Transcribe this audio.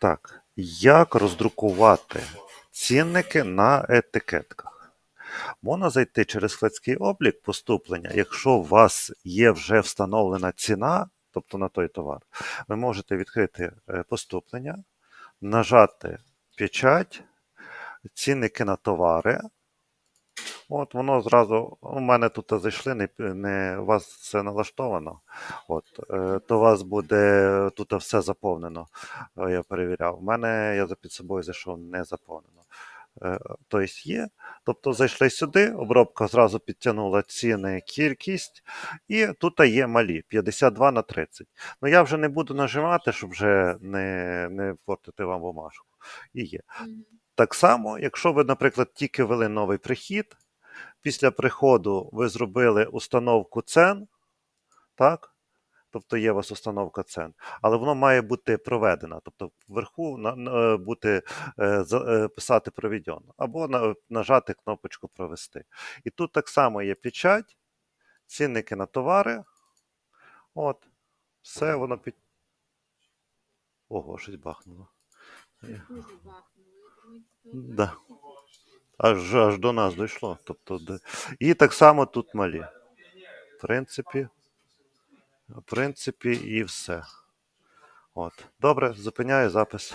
Так, як роздрукувати цінники на етикетках? Можна зайти через складський облік поступлення. Якщо у вас є вже встановлена ціна, тобто на той товар, ви можете відкрити е, поступлення, нажати печать, цінники на товари. От воно зразу, у мене тут зайшли, не, не у вас це налаштовано. От, е, то у вас буде тут все заповнено. Е, Я перевіряв. У мене я за під собою зайшов не заповнено. Е, Тобто є. Тобто зайшли сюди, обробка зразу підтягнула ціни, кількість, і тут є малі 52 на 30. Ну я вже не буду нажимати, щоб вже не, не портити вам бумажку. І є. Так само, якщо ви, наприклад, тільки ввели новий прихід, після приходу ви зробили установку цен, так? Тобто є у вас установка цен, але воно має бути проведено. Тобто вверху на- бути е, е, писати проведено, або на, нажати кнопочку провести. І тут так само є печать, цінники на товари. От, все воно під. Ого, щось бахнуло. Бахнуло. Да. Аж, аж до нас дійшло. Тобто. І так само тут малі. В принципі, в принципі, і все. От. Добре, зупиняю запис.